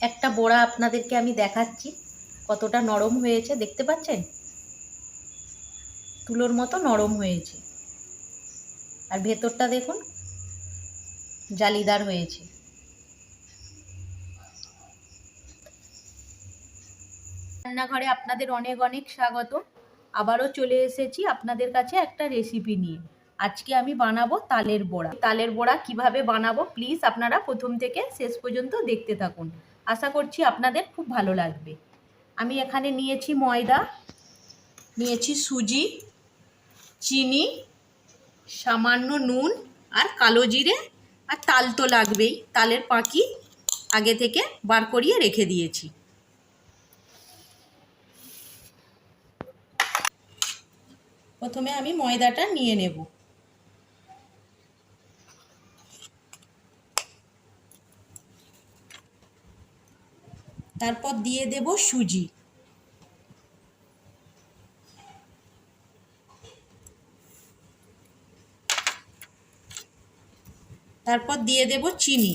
একটা বড়া আপনাদেরকে আমি দেখাচ্ছি, কতটা নরম হয়েছে, দেখতে পাচ্ছেন? তুলোর মতো নরম হয়েছে। আর ভেতরটা দেখুন, জালিদার হয়েছে। রান্নাঘরে আপনাদের অনেক অনেক স্বাগত। আবারও চলে এসেছি আপনাদের কাছে একটা রেসিপি নিয়ে। আজকে আমি বানাবো তালের বড়া। তালের বড়া কীভাবে বানাবো প্লিজ আপনারা প্রথম থেকে শেষ পর্যন্ত দেখতে থাকুন। আশা করছি আপনাদের খুব ভালো লাগবে। আমি এখানে নিয়েছি ময়দা, নিয়েছি সুজি, চিনি, সামান্য নুন আর কালো জিরে আর তাল তো লাগবেই। তালের পাখি আগে থেকে বার করিয়ে রেখে দিয়েছি। প্রথমে আমি ময়দাটা নিয়ে নেব। তারপর দিয়ে দেব সুজি। তারপর দিয়ে দেব চিনি।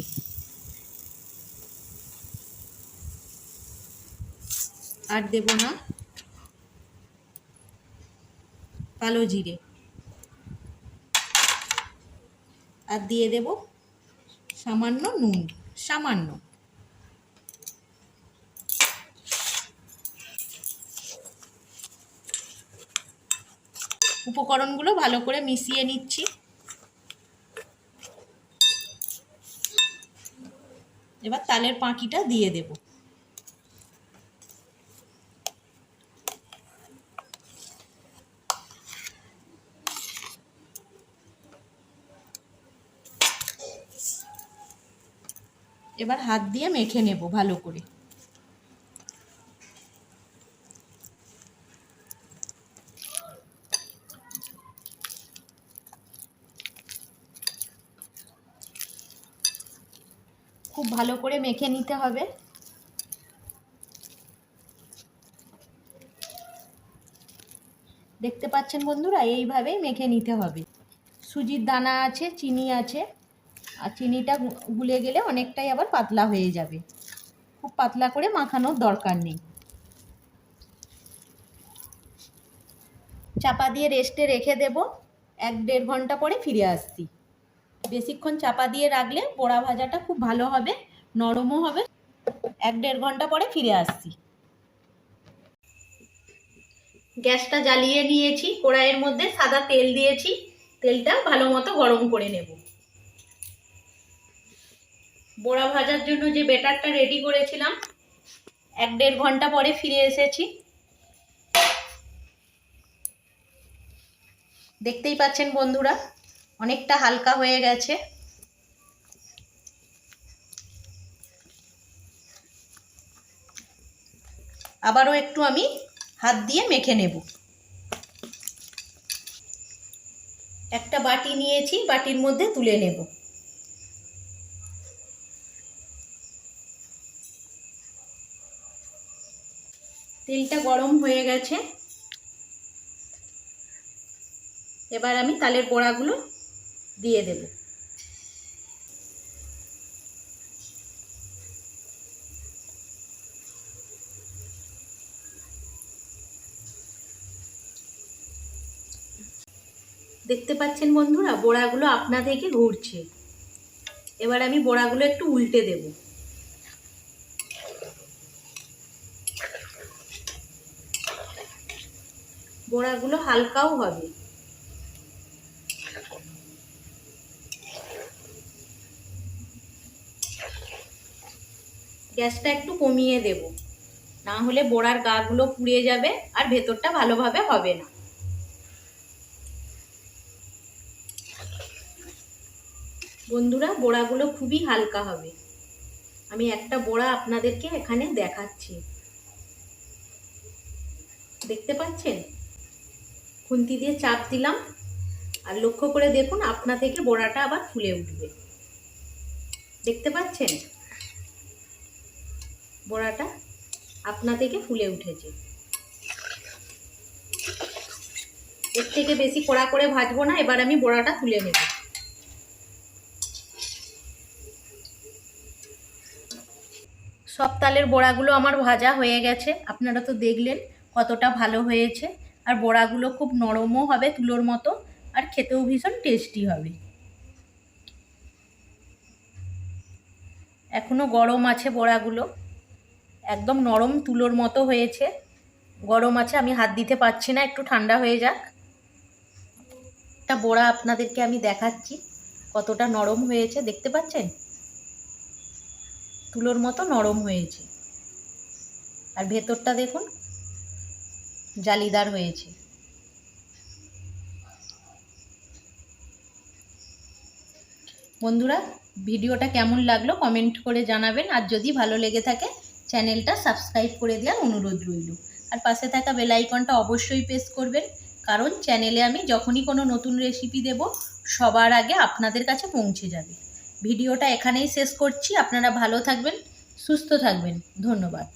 আর দেব না কালো জিরে। আর দিয়ে দেব সামান্য নুন, সামান্য। উপকরণগুলো ভালো করে মিশিয়ে নিচ্ছি। এবার তালের পাঁকিটা দিয়ে দেব। এবার হাত দিয়ে মেখে নেব ভালো করে। খুব ভালো করে মেখে নিতে হবে। দেখতে পাচ্ছেন বন্ধুরা, এইভাবেই মেখে নিতে হবে। সুজির দানা আছে, চিনি আছে, আর চিনিটা গুলে গেলে অনেকটাই আবার পাতলা হয়ে যাবে। খুব পাতলা করে মাখানোর দরকার নেই। চাপা দিয়ে রেস্টে রেখে দেব। এক দেড় ঘণ্টা পরে ফিরে আসছি। বেশিক্ষণ চাপা দিয়ে রাখলে পোড়া ভাজাটা খুব ভালো হবে, নরমও হবে। এক দেড় ঘণ্টা পরে ফিরে আসছি। গ্যাসটা জ্বালিয়ে নিয়েছি, কড়াইয়ের মধ্যে সাদা তেল দিয়েছি, তেলটা ভালো মতো গরম করে নেব। বড়া ভাজার জন্য যে বেটারটা রেডি করেছিলাম, এক দেড় ঘণ্টা পরে ফিরে এসেছি। দেখতেই পাচ্ছেন বন্ধুরা অনেকটা হালকা হয়ে গেছে। আবারও একটু আমি হাত দিয়ে মেখে নেব। একটা বাটি নিয়েছি, বাটির মধ্যে তুলে নেব। তেলটা গরম হয়ে গেছে। এবার আমি তালের বড়াগুলো দিয়ে দেব। দেখতে পাচ্ছেন বন্ধুরা, বড়াগুলো আপনা থেকে ঘুরছে। এবার আমি বড়াগুলো একটু উল্টে দেব। বড়াগুলো হালকাও হবে। গ্যাসটা একটু কমিয়ে দেব। না হলে বড়ার গাগুলো পুড়ে যাবে আর ভেতরটা ভালোভাবে হবে না। বন্ধুরা, বড়াগুলো খুবই হালকা হবে। আমি একটা বড়া আপনাদেরকে এখানে দেখাচ্ছি। দেখতে পাচ্ছেন? খুন্তি দিয়ে চাপ দিলাম। আর লক্ষ্য করে দেখুন, আপনা থেকে বড়াটা আবার ফুলে উঠবে। দেখতে পাচ্ছেন? বড়াটা আপনা থেকে ফুলে উঠেছে। এর থেকে বেশি কড়া করে ভাজবো না, এবার আমি বড়াটা তুলে নেব। সব তালের বড়াগুলো আমার ভাজা হয়ে গেছে, আপনারা তো দেখলেন কতটা ভালো হয়েছে। আর বড়াগুলো খুব নরমও হবে তুলোর মতো, আর খেতেও ভীষণ টেস্টি হবে। এখনও গরম আছে বড়াগুলো। একদম নরম তুলোর মতো হয়েছে। গরম আছে, আমি হাত দিতে পারছি না, একটু ঠান্ডা হয়ে যাক। একটা বোড়া আপনাদেরকে আমি দেখাচ্ছি, কতটা নরম হয়েছে, দেখতে পাচ্ছেন? তুলোর মতো নরম হয়েছে। আর ভেতরটা দেখুন, জালিদার হয়েছে। বন্ধুরা, ভিডিওটা কেমন লাগল কমেন্ট করে জানাবেন, আর যদি ভালো লেগে থাকে চ্যানেলটা সাবস্ক্রাইব করে দেওয়ার অনুরোধ রইল। আর পাশে থাকা বেলাইকনটা অবশ্যই প্রেস করবেন, কারণ চ্যানেলে আমি যখনই কোনো নতুন রেসিপি দেব, সবার আগে আপনাদের কাছে পৌঁছে যাবে। ভিডিওটা এখানেই শেষ করছি, আপনারা ভালো থাকবেন, সুস্থ থাকবেন, ধন্যবাদ।